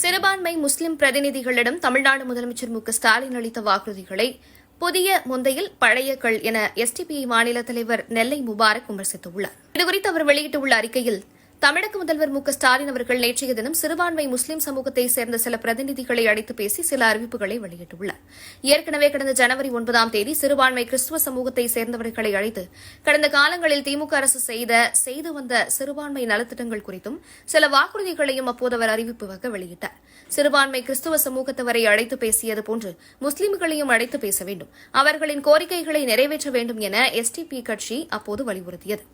சிறுபான்மை முஸ்லிம் பிரதிநிதிகளிடம் தமிழ்நாடு முதலமைச்சர் மு ஸ்டாலின் அளித்த வாக்குறுதிகளை புதிய முந்தையில் பழைய கள் என எஸ்டிபிஐ மாநில தலைவர் நெல்லை முபாரக் விமர்சித்துள்ளார். இதுகுறித்து அவர் வெளியிட்டுள்ள அறிக்கையில் தமிழக முதல்வர் மு க ஸ்டாலின் அவர்கள் நேற்றைய தினம் சிறுபான்மை முஸ்லிம் சமூகத்தை சேர்ந்த சில பிரதிநிதிகளை அழைத்து பேசி சில அறிவிப்புகளை வெளியிட்டுள்ளார். ஏற்கனவே கடந்த ஜனவரி ஒன்பதாம் தேதி சிறுபான்மை கிறிஸ்துவ சமூகத்தை சேர்ந்தவர்களை அழைத்து கடந்த காலங்களில் திமுக அரசு செய்த செய்து வந்த சிறுபான்மை நலத்திட்டங்கள் குறித்தும் சில வாக்குறுதிகளையும் அப்போது அவர் அறிவிப்புவாக வெளியிட்டார். சிறுபான்மை கிறிஸ்துவ சமூகத்தவரை அழைத்து பேசியது போன்று முஸ்லிம்களையும் அழைத்து பேச வேண்டும். அவர்களின் கோரிக்கைகளை நிறைவேற்ற வேண்டும் என எஸ்டிபி கட்சி அப்போது வலியுறுத்தியது.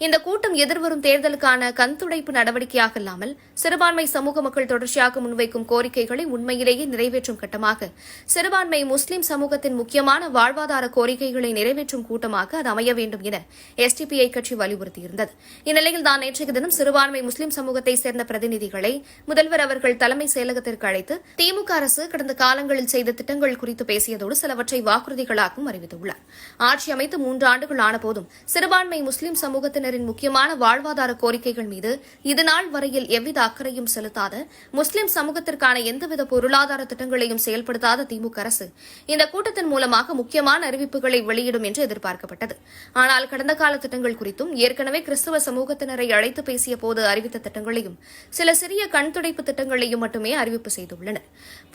இந்த கூட்டம் எதிர்வரும் தேர்தலுக்கான கண்துடைப்பு நடவடிக்கையாக இல்லாமல் சிறுபான்மை சமூக மக்கள் தொடர்ச்சியாக முன்வைக்கும் கோரிக்கைகளை உண்மையிலேயே நிறைவேற்றும் கட்டமாக. சிறுபான்மை முஸ்லிம் சமூகத்தின் முக்கியமான வாழ்வாதார கோரிக்கைகளை நிறைவேற்றும் கூட்டமாக அது அமைய வேண்டும் என எஸ்டிபிஐ கட்சி வலியுறுத்தியிருந்தது. இந்நிலையில் தான் நேற்றைய தினம் சிறுபான்மை முஸ்லிம் சமூகத்தை சேர்ந்த பிரதிநிதிகளை முதல்வர் அவர்கள் தலைமை செயலகத்திற்கு அழைத்து திமுக அரசு கடந்த காலங்களில் செய்த திட்டங்கள் குறித்து பேசியதோடு சிலவற்றை வாக்குறுதிகளாகவும் அறிவித்துள்ளார். ஆட்சி அமைத்து மூன்று ஆண்டுகள் ஆனபோதும் சிறுபான்மை முஸ்லிம் சமூகத்தின் சமூகத்தினரின் முக்கியமான வாழ்வாதார கோரிக்கைகள் மீது இதுநாள் வரையில் எவ்வித அக்கறையும் செலுத்தாத முஸ்லிம் சமூகத்திற்கான எந்தவித பொருளாதார திட்டங்களையும் செயல்படுத்தாத திமுக அரசு இந்த கூட்டத்தின் மூலமாக முக்கியமான அறிவிப்புகளை வெளியிடும் என்று எதிர்பார்க்கப்பட்டது. ஆனால் கடந்த கால திட்டங்கள் குறித்தும் ஏற்கனவே கிறிஸ்துவ சமூகத்தினரை அழைத்து பேசிய போது அறிவித்த திட்டங்களையும் சில சிறிய கண்துடைப்பு திட்டங்களையும் மட்டுமே அறிவிப்பு செய்துள்ளனர்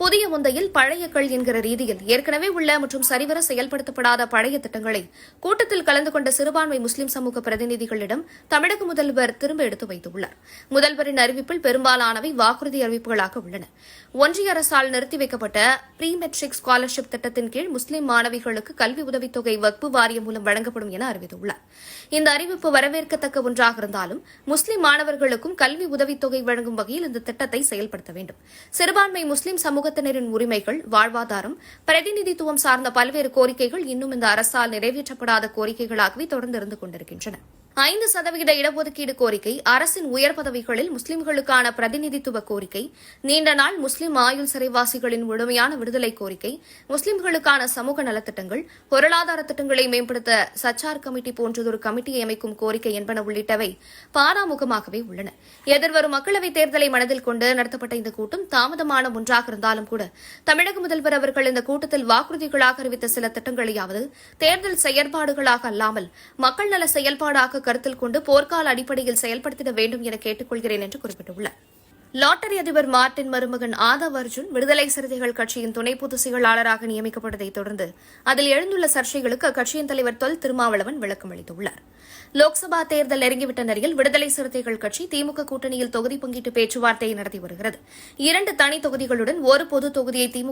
புதிய முந்தையில் பழைய கள் என்கிற ரீதியில் ஏற்கனவே உள்ள மற்றும் சரிவர செயல்படுத்தப்படாத பழைய திட்டங்களை கூட்டத்தில் கலந்து கொண்ட சிறுபான்மை முஸ்லிம் சமூக பிரதிநிதிகள் பிரதிநிதிகளிடம் தமிழக முதல்வர் திரும்ப எடுத்து வைத்துள்ளார். முதல்வரின் அறிவிப்பில் பெரும்பாலானவை வாக்குறுதி அறிவிப்புகளாக உள்ளன. ஒன்றிய அரசால் நிறுத்தி வைக்கப்பட்ட ப்ரீ மெட்ரிக் ஸ்காலர்ஷிப் திட்டத்தின் கீழ் முஸ்லிம் மாணவிகளுக்கு கல்வி உதவித்தொகை வக்பு வாரியம் மூலம் வழங்கப்படும் என அறிவித்துள்ளார். இந்த அறிவிப்பு வரவேற்கத்தக்க ஒன்றாக இருந்தாலும் முஸ்லிம் மாணவர்களுக்கும் கல்வி உதவித்தொகை வழங்கும் வகையில் இந்த திட்டத்தை செயல்படுத்த வேண்டும். சிறுபான்மை முஸ்லிம் சமூகத்தினரின் உரிமைகள் வாழ்வாதாரம் பிரதிநிதித்துவம் சார்ந்த பல்வேறு கோரிக்கைகள் இன்னும் இந்த அரசால் நிறைவேற்றப்படாத கோரிக்கைகளாகவே தொடர்ந்து இருந்து கொண்டிருக்கின்றன. ஐந்து சதவீத இடஒதுக்கீடு கோரிக்கை அரசின் உயர் பதவிகளில் முஸ்லிம்களுக்கான பிரதிநிதித்துவ கோரிக்கை நீண்ட நாள் முஸ்லிம் ஆயுள் சிறைவாசிகளின் முழுமையான விடுதலை கோரிக்கை முஸ்லிம்களுக்கான சமூக நலத்திட்டங்கள் பொருளாதார திட்டங்களை மேம்படுத்த சச்சார் கமிட்டி போன்றதொரு கமிட்டியை அமைக்கும் கோரிக்கை என்பன உள்ளிட்டவை பாராமுகமாகவே உள்ளன. எதிர்வரும் மக்களவைத் தேர்தலை மனதில் கொண்டு நடத்தப்பட்ட இந்த கூட்டம் தாமதமான ஒன்றாக இருந்தாலும் கூட தமிழக முதல்வர் அவர்கள் இந்த கூட்டத்தில் வாக்குறுதிகளாக அறிவித்த சில திட்டங்களையாவது தேர்தல் செயற்பாடுகளாக அல்லாமல் மக்கள் நல செயல்பாடாக கருத்தில் கொண்டு போர்க்கால அடிப்படையில் செயல்படுத்திட வேண்டும் என கேட்டுக்கொள்கிறேன் என்று குறிப்பிட்டுள்ளார். லாட்டரி அதிபர் மார்டின் மருமகன் ஆதவ் அர்ஜுன் விடுதலை சிறுத்தைகள் கட்சியின் துணை பொதுச் செயலாளராக நியமிக்கப்பட்டதைத் தொடர்ந்து அதில் எழுந்துள்ள சர்ச்சைகளுக்கு அக்கட்சியின் தலைவர் தொல் திருமாவளவன் விளக்கம் அளித்துள்ளார். லோக்சபா தேர்தல் நெருங்கிவிட்ட நிலையில் விடுதலை சிறுத்தைகள் கட்சி திமுக கூட்டணியில் தொகுதி பங்கீட்டு பேச்சுவார்த்தையை நடத்தி வருகிறது. இரண்டு தனி தொகுதிகளுடன் ஒரு பொது தொகுதியை திமுக